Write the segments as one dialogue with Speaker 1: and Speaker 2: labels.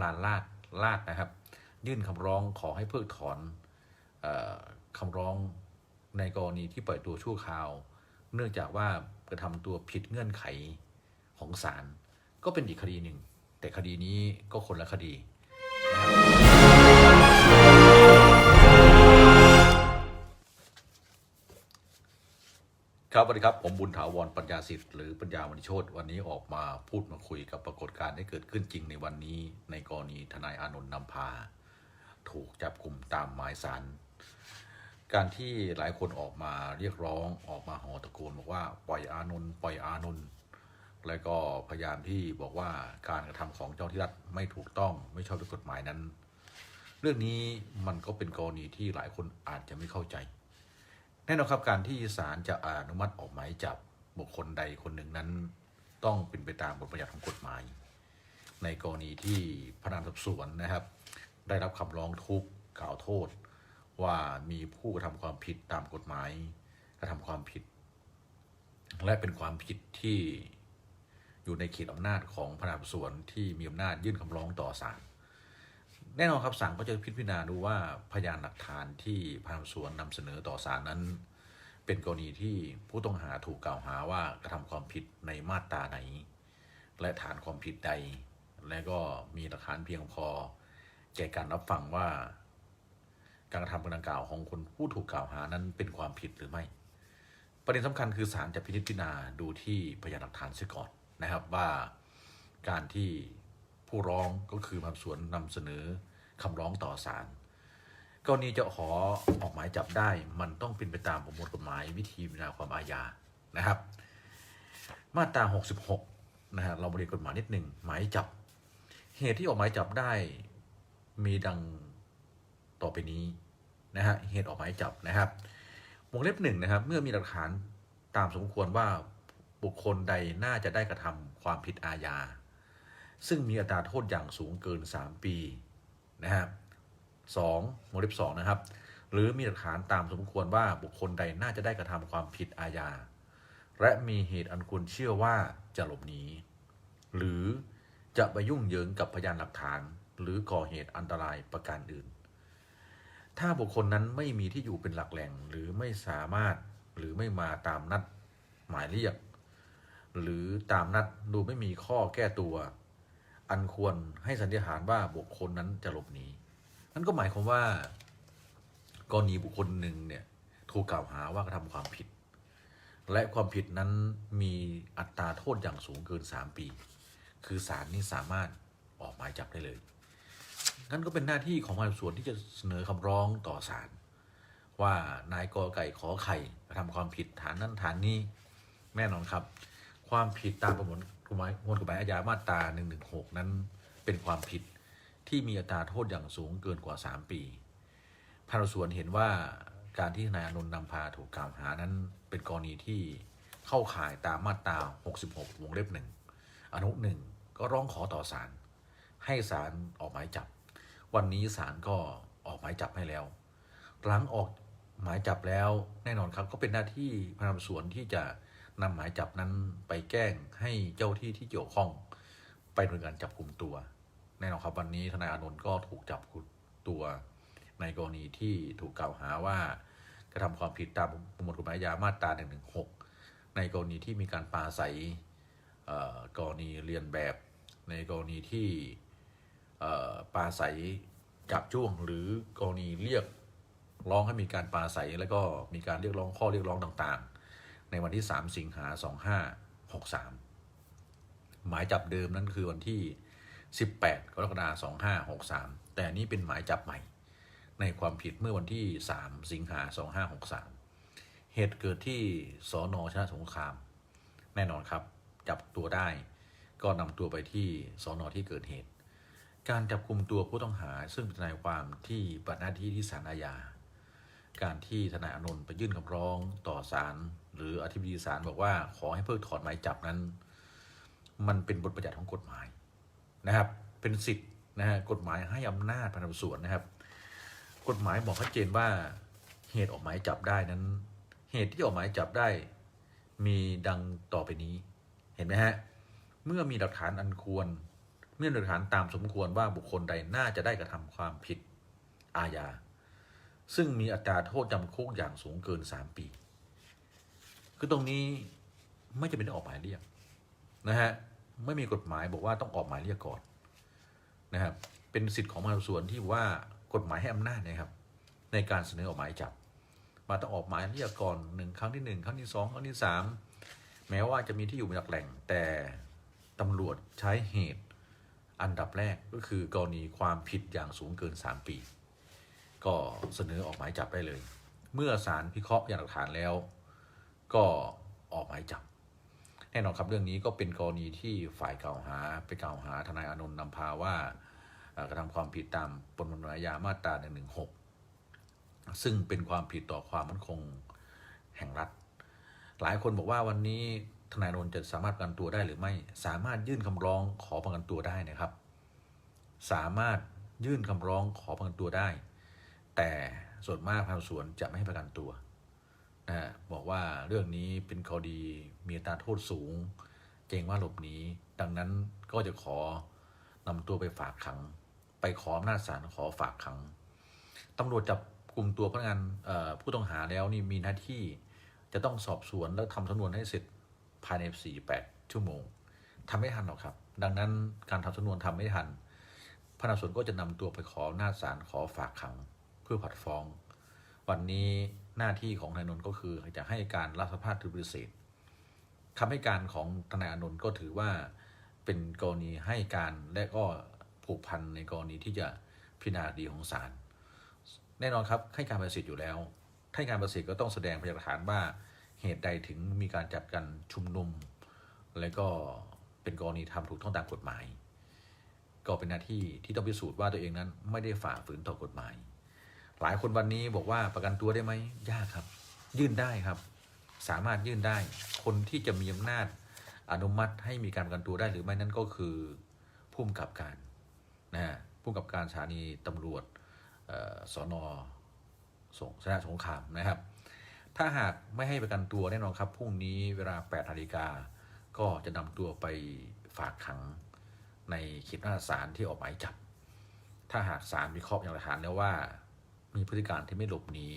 Speaker 1: ำลานลาดลาดนะครับ ยื่นคำร้องขอให้เพิกถอนออคำร้องในกรณีที่ปล่อยตัวชั่วคราว เนื่องจากว่ากระทำตัวผิดเงื่อนไขของศาลก็เป็นอีกคดีหนึ่ง แต่คดีนี้ก็คนละคดีนะครับ ครับสวัสดีครับ ผมบุญถาวรปัญญาสิทธิ์หรือปัญญามณีโชตวันนี้ออกมาพูดมาคุยกับปรากฏการณ์ที่เกิดขึ้นจริงในวันนี้ ในกรณีทนายอานนท์นำพา ถูกจับกลุ่มตามหมายสารการที่หลายคนออกมาเรียกร้องออกมาหอตะโกนบอกว่าปล่อยอานนท์ปล่อยอานนท์แล้วก็พยายามที่บอกว่าการกระทำของเจ้าที่รัฐไม่ถูกต้องไม่ชอบด้วยกฎหมายนั้น เรื่องนี้มันก็เป็นกรณีที่หลายคนอาจจะไม่เข้าใจ แน่นอนครับการที่ศาลจะอนุมัติออกหมายจับบุคคลใดคนหนึ่งนั้น ต้องเป็นไปตามบทบัญญัติของกฎหมาย ในกรณีที่พนักงานสอบสวนนะครับ ได้รับคำร้องทุกข์กล่าวโทษ ว่ามีผู้กระทำความผิดตามกฎหมายกระทำความผิด และเป็นความผิดที่อยู่ในเขตอำนาจของพนักงานสอบสวนที่มีอำนาจยื่นคำร้องต่อศาล แน่นอนครับศาลก็จะพิจารณาดูว่าพยานหลักฐานที่พนักงานสวนนำเสนอต่อศาลนั้น เป็นกรณีที่ผู้ต้องหาถูกกล่าวหาว่ากระทำความผิดในมาตราไหน และฐานความผิดใด และก็มีหลักฐานเพียงพอ แก่การรับฟังว่า การกระทำดังกล่าวของคนผู้ถูกกล่าวหานั้นเป็นความผิดหรือไม่ ประเด็นสำคัญคือศาลจะพิจารณาดูที่พยานหลักฐานเสียก่อนนะครับว่าการที่ผู้ร้องก็คือพนักงานสวนนำเสนอ คำร้องต่อศาลกรณีจะขอออกหมายจับได้ มันต้องเป็นไปตามประมวลกฎหมายวิธีพิจารณาความอาญานะครับ มาตรา 66 นะฮะเราบริกฎหมายนิดหนึ่งหมายจับ เหตุที่ออกหมายจับได้มีดังต่อไปนี้นะฮะเหตุออกหมายจับนะครับวงเล็บหนึ่งนะครับ เมื่อมีหลักฐานตามสมควรว่าบุคคลใดน่าจะได้กระทำความผิดอาญาซึ่งมีอัตราโทษอย่างสูงเกิน 3 ปี นะครับสองวงเล็บสองนะครับ หรือมีหลักฐานตามสมควรว่าบุคคลใดน่าจะได้กระทำความผิดอาญา และมีเหตุอันควรเชื่อว่าจะหลบหนีหรือจะไปยุ่งเหยิงกับพยานหลักฐาน หรือก่อเหตุอันตรายประการอื่น ถ้าบุคคลนั้นไม่มีที่อยู่เป็นหลักแหล่ง หรือไม่สามารถหรือไม่มาตามนัดหมายเรียก หรือตามนัดดูไม่มีข้อแก้ตัว อันควรให้สันนิษฐานว่าบุคคลนั้นจะหลบหนีนั่นก็หมายความว่ากรณีบุคคลหนึ่งเนี่ยถูกกล่าวหาว่ากระทำความผิด และความผิดนั้นมีอัตราโทษอย่างสูงเกิน 3 ปี คือศาลนี่สามารถออกหมายจับได้เลยนั่นก็เป็นหน้าที่ของพนักงานสอบสวนที่จะเสนอคำร้องต่อศาลว่านายกอไก่ขอไข่กระทำความผิดฐานนั้นฐานนี้แน่นอนครับ ความผิดตามประมวล กฎหมายมวลกฎหมายอาญามาตรา116 นั้นเป็นความผิดที่มีอัตราโทษอย่างสูงเกินกว่า 3 ปีพนักงานสวนเห็นว่าการที่นายอานนนำพาถูกกล่าวหานั้นเป็นกรณีที่เข้าข่ายตามมาตรา 66 วงเล็บหนึ่งอนุหนึ่งก็ร้องขอต่อศาลให้ศาลออกหมายจับ วันนี้ศาลก็ออกหมายจับให้แล้ว หลังออกหมายจับแล้วแน่นอนครับก็เป็นหน้าที่พนักงานสอบสวนที่จะ นำหมายจับนั้นไปแจ้งให้เจ้าที่ที่เกี่ยวข้องไปดำเนินการจับกลุ่มตัว แน่นอนครับวันนี้ทนายอานนท์ก็ถูกจับกลุ่มตัวในกรณีที่ถูกกล่าวหาว่ากระทำความผิดตามประมวลกฎหมายอามาตรา116 ในกรณีที่มีการปาศัยกรณีเรียนแบบ ในกรณีที่ปาศัยจับจ้วงหรือกรณีเรียกร้องให้มีการปาศัยแล้วก็มีการเรียกร้องข้อเรียกร้องต่างๆ ในวันที่ 3 สิงหา 2563 หมายจับเดิมนั่นคือวันที่ 18 กรกฎาคม 2563 แต่นี่เป็นหมายจับใหม่ ในความผิดเมื่อวันที่ 3 สิงหา 2563 เหตุเกิดที่สอนอชนะสงคราม แน่นอนครับ จับตัวได้ ก็นำตัวไปที่สอนอที่เกิดเหตุ การจับกลุ่มตัวผู้ต้องหาซึ่งเป็นทนายความที่ปฏิบัติหน้าที่ที่ศาลอาญา การที่ทนายอานนท์ไปยื่นคำร้องต่อศาล หรืออธิบดีศาลบอกว่าขอให้เพิกถอนหมายจับนั้น มันเป็นบทบัญญัติของกฎหมายนะครับ เป็นสิทธิ์นะฮะกฎหมายให้อำนาจพนักสวนนะครับ กฎหมายบอกชัดเจนว่าเหตุออกหมายจับได้นั้น เหตุที่ออกหมายจับได้ มีดังต่อไปนี้ เห็นไหมฮะเมื่อมีหลักฐานอันควร เมื่อหลักฐานตามสมควรว่าบุคคลใดน่าจะได้กระทำความผิดอาญาซึ่งมีอัตราโทษจำคุกอย่างสูงเกิน 3 ปี คือตรงนี้ไม่จำเป็นต้องออกหมายเรียกนะฮะไม่มีกฎหมายบอกว่าต้องออกหมายเรียกก่อนนะครับเป็นสิทธิ์ของพนักงานสวนที่ว่ากฎหมายให้อำนาจนะครับ ในการเสนอออกหมายจับมาต้องออกหมายเรียกก่อนหนึ่งครั้งที่หนึ่งครั้งที่สองครั้งที่สามแม้ว่าจะมีที่อยู่เป็นหลักแหล่ง แต่ตำรวจใช้เหตุอันดับแรกก็คือกรณีความผิดอย่างสูงเกิน 3 ปี ก็เสนอออกหมายจับได้เลย เมื่อศาลพิเคราะห์พยานหลักฐานแล้ว ก็ออกหมายจับ แน่นอนครับเรื่องนี้ก็เป็นกรณีที่ฝ่ายกล่าวหาไปกล่าวหาทนายอานนท์นำพาว่ากระทำความผิดตามปรมวลกฎหมายามาตรา116 ซึ่งเป็นความผิดต่อความมั่นคงแห่งรัฐ หลายคนบอกว่าวันนี้ทนายอานนท์จะสามารถประกันตัวได้หรือไม่ สามารถยื่นคำร้องขอประกันตัวได้นะครับ สามารถยื่นคำร้องขอประกันตัวได้ แต่ส่วนมากพนักงานสอบสวนจะไม่ให้ประกันตัว นะบอกว่าเรื่องนี้เป็นคดีมีอัตราโทษสูง เกรงว่าหลบหนีดังนั้นก็จะขอนำตัวไปฝากขัง ไปขออำนาจศาลขอฝากขังตำรวจจับกลุ่มตัวพนักงานผู้ต้องหาแล้วนี่มีหน้าที่จะต้องสอบสวนแล้วทำสำนวนให้เสร็จภายใน 48 ชั่วโมงทำไม่ทันหรอกครับ ดังนั้นการทำสำนวนทำไม่ทันพนักงานสวนก็จะนำตัวไปขออำนาจศาลขอฝากขังเพื่อผัดฟ้อง วันนี้ หน้าที่ของนายนนท์ก็คือจะให้การรับสภาพถือปฏิเสธคำให้การของทนายอนนท์ก็ถือว่าเป็นกรณีให้การและก็ผูกพันในกรณีที่จะพิจารณาดีของศาลแน่นอนครับให้การปฏิเสธอยู่แล้วให้การปฏิเสธก็ต้องแสดงพยานหลักฐานว่าเหตุใดถึงมีการจัดการชุมนุม และก็เป็นกรณีทำถูกต้องตามกฎหมาย ก็เป็นหน้าที่ที่ต้องพิสูจน์ว่าตัวเองนั้นไม่ได้ฝ่าฝืนต่อกฎหมาย หลายคนวันนี้บอกว่าประกันตัวได้ไหมยากครับ ยื่นได้ครับ สามารถยื่นได้ คนที่จะมีอำนาจอนุมัติให้มีการประกันตัวได้หรือไม่นั่นก็คือผู้กำกับการนะฮะผู้กำกับการสถานีตำรวจออสอนอสงชนะสงครามนะครับ ถ้าหากไม่ให้ประกันตัวแน่นอนครับพรุ่งนี้เวลา8นาฬิกาก็จะนำตัวไปฝากขังในเขตหน้าศาลที่ออกหมายจับ ถ้าหากศาลวิเคราะห์อย่างหลักฐานแล้วว่า มีพฤติการที่ไม่หลบหนี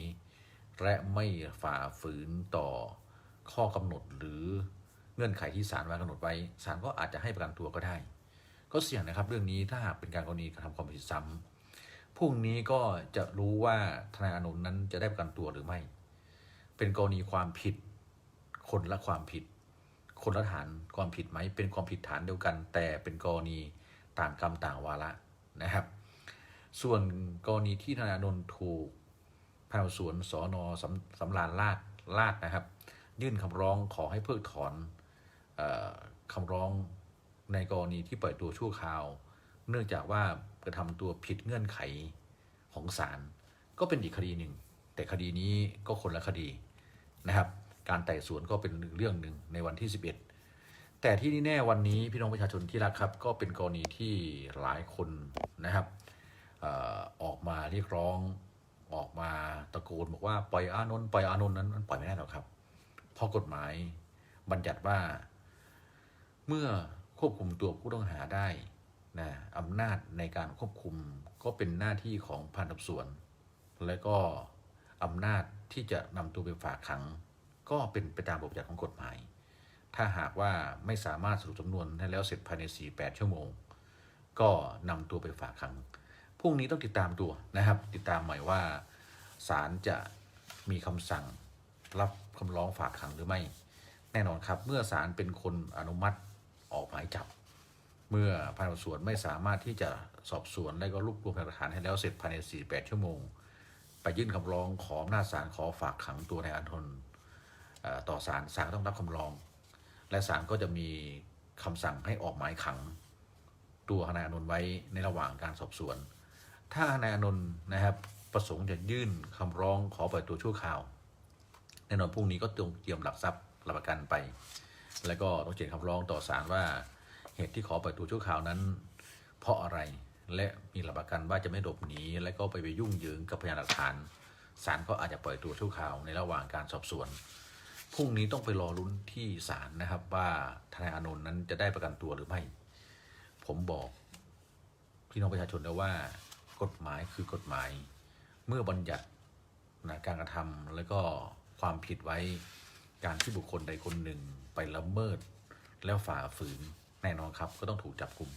Speaker 1: และไม่ฝ่าฝืนต่อข้อกำหนดหรือเงื่อนไขที่ศาลวางกำหนดไว้ศาลก็อาจจะให้ประกันตัวก็ได้ ก็เสี่ยงนะครับเรื่องนี้ถ้าหากเป็นการกรณีกระทำความผิดซ้ำพรุ่งนี้ก็จะรู้ว่าทนายอานนนั้นจะได้ประกันตัวหรือไม่ เป็นกรณีความผิด คนละความผิด คนละฐานความผิดไหมเป็นความผิดฐานเดียวกัน แต่เป็นกรณีต่างกรรมต่างวาระนะครับ ส่วนกรณีที่ธนาโนนถูกพนักงานสวนสอนอสำสำราญราชลาดนะครับ ยื่นคำร้องขอให้เพิกถอนอคำร้องในกรณีที่ปล่อยตัวชั่วคราว เนื่องจากว่ากระทำตัวผิดเงื่อนไขของศาลก็เป็นอีกคดีหนึ่ง แต่คดีนี้ก็คนละคดีนะครับ การไต่สวนก็เป็นเรื่องหนึ่งในวันที่ 11 แต่ที่นี่แน่วันนี้พี่น้องประชาชนที่รักครับ ก็เป็นกรณีที่หลายคนนะครับ ออกมาเรียกร้องออกมาตะโกนบอกว่าปล่อยอานนท์ปล่อยอานนท์นั้นมันปล่อยไม่ได้หรอกครับ เพราะกฎหมายบัญญัติว่า เมื่อควบคุมตัวผู้ต้องหาได้นะอำนาจในการควบคุมก็เป็นหน้าที่ของพันธุ์สวน และก็อำนาจที่จะนำตัวไปฝากขัง ก็เป็นไปตามบทบัญญัติของกฎหมาย ถ้าหากว่าไม่สามารถสรุปสำนวนให้แล้วเสร็จภายใน 48 ชั่วโมง ก็นำตัวไปฝากขัง พรุ่งนี้ต้องติดตามตัวนะครับ ติดตามหม่ว่าศาลจะมีคำสั่งรับคำร้องฝากขังหรือไม่ แน่นอนครับ เมื่อศาลเป็นคนอนุมัติออกหมายจับ เมื่อพนักสวนไม่สามารถที่จะสอบสวนและก็รวบรวมหลักฐานให้แล้วเสร็จภายใน 48 ชั่วโมง ไปยื่นคำร้องขออำนาจศาลขอฝากขังตัวนายอันทนต่อศาลศาลต้องรับคำร้อง และศาลก็จะมีคำสั่งให้ออกหมายขัง ตัวนายอานนท์ไว้ในระหว่างการสอบสวน ถ้านายอนนท์นะครับประสงค์จะยื่นคำร้องขอปล่อยตัวชั่วคราวแน่นอนพรุ่งนี้ก็ต้องเตรียมหลักทรัพย์หลักประกันไป แล้วก็ต้องเขียนคำร้องต่อศาลว่าเหตุที่ขอปล่อยตัวชั่วคราวนั้น เพราะอะไรและมีหลักประกันว่าจะไม่หลบหนีและก็ไปไปยุ่งเหยิงกับพยานหลักฐานศาลก็อาจจะปล่อยตัวชั่วคราวในระหว่างการสอบสวนพรุ่งนี้ต้องไปรอลุ้นที่ศาลนะครับว่าทนายอานนท์นั้นจะได้ประกันตัวหรือไม่ ผมบอกพี่น้องประชาชนแล้วว่า กฎหมายคือกฎหมาย เมื่อบัญญัตินะการกระทำแล้วก็ความผิดไว้การที่บุคคลใดคนหนึ่งไปละเมิด แล้วฝ่าฝืนแน่นอนครับ ก็ต้องถูกจับกลุ่ม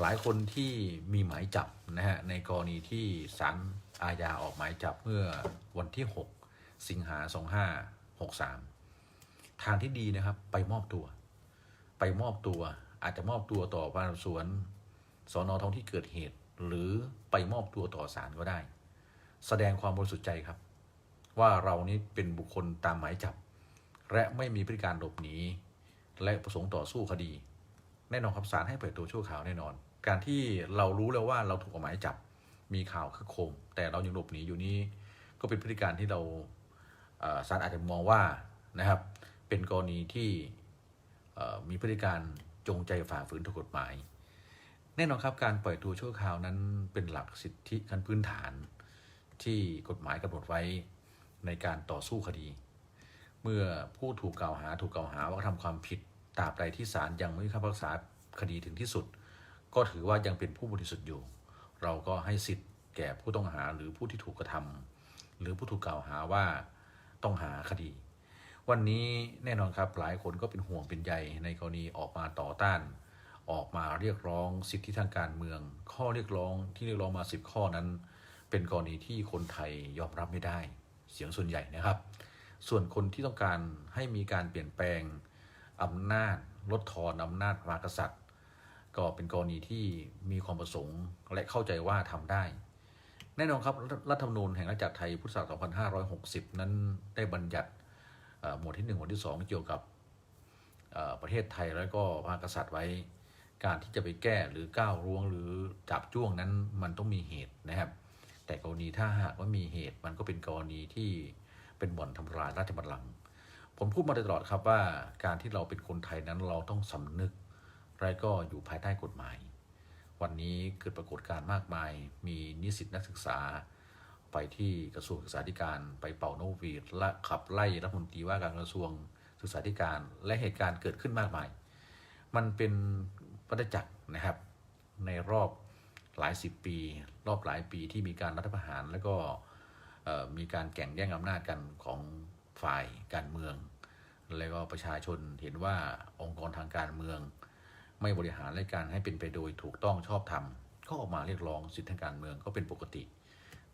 Speaker 1: หลายคนที่มีหมายจับนะฮะในกรณีที่ศาลอาญาออกหมายจับเมื่อวันที่ 6 สิงหา 2563 ทางที่ดีนะครับไปมอบตัว ไปมอบตัวอาจจะมอบตัวต่อพนักงานสอบสวนสอนอท้องที่เกิดเหตุ หรือไปมอบตัวต่อศาลก็ได้ แสดงความบริสุทธิ์ใจครับ ว่าเรานี้เป็นบุคคลตามหมายจับ และไม่มีพฤติการหลบหนี และประสงค์ต่อสู้คดี แน่นอนครับศาลให้ปล่อยตัวชั่วคราวแน่นอน การที่เรารู้แล้วว่าเราถูกออกหมายจับมีข่าวคือโคม แต่เรายังหลบหนีอยู่นี้ ก็เป็นพฤติการที่เราศาลอาจจะมองว่านะครับ เป็นกรณีที่มีพฤติการจงใจฝ่าฝืนถูกกฎหมาย แน่นอนครับการปล่อยตัวชั่วคราวนั้นเป็นหลักสิทธิขั้นพื้นฐาน ที่กฎหมายกำหนดไว้ในการต่อสู้คดี เมื่อผู้ถูกกล่าวหาถูกกล่าวหาว่ากระทำความผิดตราบใดที่ศาลยังไม่คำพิพากษาคดีถึงที่สุด ก็ถือว่ายังเป็นผู้บริสุทธิ์อยู่ เราก็ให้สิทธิ์แก่ผู้ต้องหาหรือผู้ที่ถูกกระทำหรือผู้ถูกกล่าวหาว่าต้องหาคดี วันนี้แน่นอนครับหลายคนก็เป็นห่วงเป็นใยในกรณีออกมาต่อต้าน ออกมาเรียกร้องสิทธิทางการเมือง ข้อเรียกร้องที่เรียกร้องมา 10 ข้อนั้น เป็นกรณีที่คนไทยยอมรับไม่ได้ เสียงส่วนใหญ่นะครับ ส่วนคนที่ต้องการให้มีการเปลี่ยนแปลงอำนาจลดทอนอำนาจพระมหากษัตริย์ ก็เป็นกรณีที่มีความประสงค์และเข้าใจว่าทำได้ แน่นอนครับรัฐธรรมนูญแห่งราชอาณาจักรไทยพุทธศักราช2560 นั้นได้บัญญัติหมวดที่ 1 หมวดที่ 2 เกี่ยวกับประเทศไทยแล้วก็พระมหากษัตริย์ไว้ การที่จะไปแก้หรือก้าวร่วงหรือจับจ้วงนั้นมันต้องมีเหตุนะครับ แต่กรณีถ้าหากว่ามีเหตุมันก็เป็นกรณีที่เป็นบ่อนทำลายราชบัลลังก์ผมพูดมาตลอดครับว่าการที่เราเป็นคนไทยนั้นเราต้องสำนึกและก็อยู่ภายใต้กฎหมาย วันนี้เกิดปรากฏการณ์มากมาย มีนิสิตนักศึกษา ไปที่กระทรวงศึกษาธิการไปเป่าโนกหวีดและขับไล่รัฐมนตรีว่าการกระทรวงศึกษาธิการ และเหตุการณ์เกิดขึ้นมากมาย มันเป็น วัฏจักรนะครับ ในรอบหลายสิบปี รอบหลายปีที่มีการรัฐประหารแล้วก็มีการแข่งแย่งอำนาจกันของฝ่ายการเมือง แล้วก็ประชาชนเห็นว่าองค์กรทางการเมือง ไม่บริหารรายการให้เป็นไปโดยถูกต้องชอบธรรมก็ออกมาเรียกร้องสิทธิทางการเมืองก็เป็นปกติ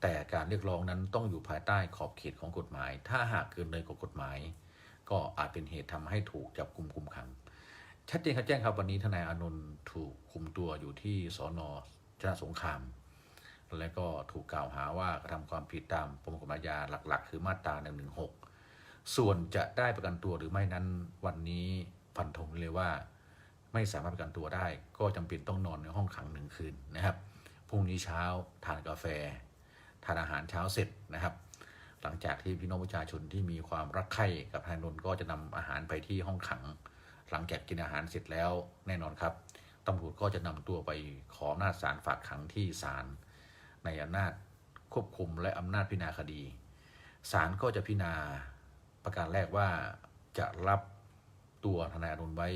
Speaker 1: แต่การเรียกร้องนั้นต้องอยู่ภายใต้ขอบเขตของกฎหมาย ถ้าหากเกินเลยกว่ากฎหมาย ก็อาจเป็นเหตุทำให้ถูกจับกลุ่มคุมขัง ชัดเจนครับแจ้งครับวันนี้ทนายอานนท์ถูกคุมตัวอยู่ที่สอนอชนะสงคราม และก็ถูกกล่าวหาว่ากระทำความผิดตามประมวลกฎหมายาหลัก ๆ คือมาตรา1นึส่วนจะได้ประกันตัวหรือไม่นั้นวันนี้ฟันธงเลยว่า ไม่สามารถประกันตัวได้ ก็จำเป็นต้องนอนในห้องขังหนึ่งคืนนะครับพรุ่งนี้เช้าทานกาแฟ ทานอาหารเช้าเสร็จนะครับ หลังจากที่พี่น้องประชาชนที่มีความรักใคร่กับทางนนก็จะนำอาหารไปที่ห้องขัง หลังจากกินอาหารเสร็จแล้วแน่นอนครับตำรวจก็จะนำตัวไปขออำนาจศาลฝากขังที่ศาลในอำนาจควบคุมและอำนาจพิจารณาคดีศาลก็จะพิจารณาประการแรกว่าจะรับตัวทนายอนุนไว้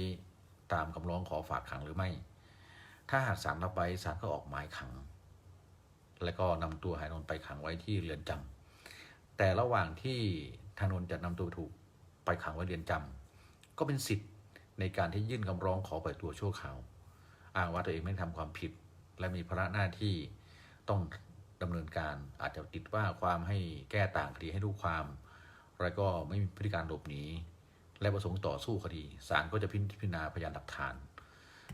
Speaker 1: ตามคำร้องขอฝากขังหรือไม่ ถ้าหากศาลรับไว้ศาลก็ออกหมายขัง แล้วก็นำตัวหายนนไปขังไว้ที่เรือนจำแต่ระหว่างที่ธนนจะนำตัวถูกไปขังไว้เรือนจำก็เป็นสิทธิ์ ในการที่ยื่นคำร้องขอปล่อยตัวชั่วคราวอ้างว่าตัวเองไม่ได้ทำความผิด และมีภาระหน้าที่ต้องดำเนินการอาจจะติดว่าความให้แก้ต่างคดีให้ลูกความ แล้วก็ไม่มีพฤติการหลบหนีและประสงค์ต่อสู้คดีศาลก็จะพิจารณาพยานหลักฐาน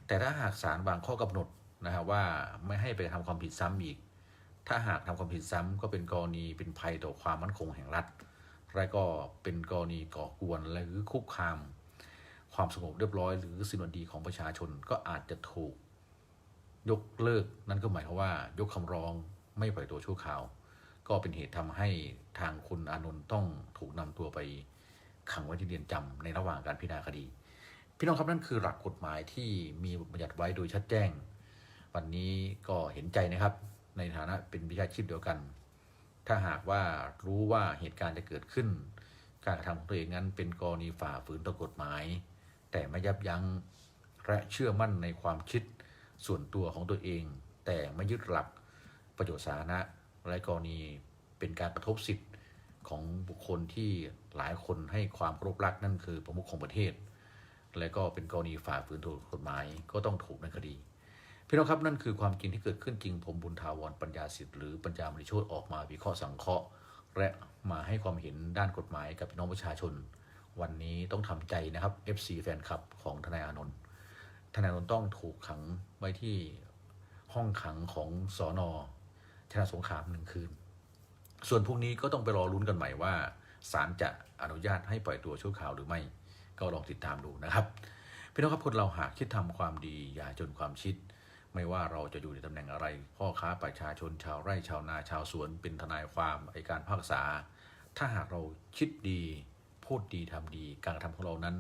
Speaker 1: แต่ถ้าหากศาลวางข้อกำหนดนะครับว่าไม่ให้ไปทำความผิดซ้ำอีก ถ้าหากทำความผิดซ้ำก็เป็นกรณีเป็นภัยต่อความมั่นคงแห่งรัฐ และก็เป็นกรณีก่อกวนหรือคุกคาม ความสงบเรียบร้อย หรือสินวนดีของประชาชนก็อาจจะถูก ยกเลิกนั่นก็หมายความว่า ยกคำร้องไม่ปล่อยตัวชั่วคราว ก็เป็นเหตุทำให้ทางคุณอานนท์ต้องถูกนำตัวไปขังไว้ที่เรือนจำในระหว่างการพิจารณาคดี พี่น้องครับนั่นคือหลักกฎหมายที่มีบัญญัติไว้โดยชัดแจ้ง วันนี้ก็เห็นใจนะครับ ในฐานะเป็นวิชาชีพเดียวกัน ถ้าหากว่ารู้ว่าเหตุการณ์จะเกิดขึ้น การกระทำของตัวเองนั้นเป็นกรณีฝ่าฝืนต่อกฎหมาย แต่ไม่ยับยั้งและเชื่อมั่นในความคิดส่วนตัวของตัวเอง แต่ไม่ยึดหลักประโยชน์สาธารณะและกรณีเป็นการกระทบสิทธิ์ของบุคคลที่หลายคนให้ความเคารพรักนั่นคือประมุขของประเทศ และก็เป็นกรณีฝ่าฝืนถูกกฎหมายก็ต้องถูกในคดีพี่น้องครับนั่นคือความจริงที่เกิดขึ้นจริงผมบุญทาวรปัญญาสิทธิ์หรือปัญญามณีโชตออกมาวิเคราะห์สังเคราะห์ และมาให้ความเห็นด้านกฎหมายกับพี่น้องประชาชน วันนี้ต้องทำใจนะครับ FC แฟนคลับของทนายอานนท์ทนายอานนท์ต้องถูกขังไว้ที่ห้องขังของสอนอชนะสงครามหนึ่งคืน ส่วนพรุ่งนี้ก็ต้องไปรอลุ้นกันใหม่ว่าศาลจะอนุญาตให้ปล่อยตัวชั่วคราวหรือไม่ ก็ลองติดตามดูนะครับพี่น้องครับคนเราหากคิดทำความดีอย่าจนความชิด ไม่ว่าเราจะอยู่ในตำแหน่งอะไร พ่อค้าประชาชนชาวไร่ชาวนาชาวสวนเป็นทนายความไอการภาคษา ถ้าหากเราคิดดี พูดดีทำดี การกระทำของเรานั้น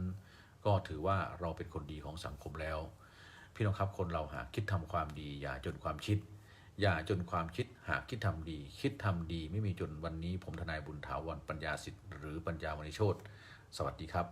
Speaker 1: ก็ถือว่าเราเป็นคนดีของสังคมแล้ว พี่น้องครับคนเราหากคิดทำความดี อย่าจนความชิด อย่าจนความคิดหากคิดทำดี คิดทำดีไม่มีจนวันนี้ ผมทนายบุญถาวรปัญญาสิทธิ์หรือปัญญาวณิโชตสวัสดีครับ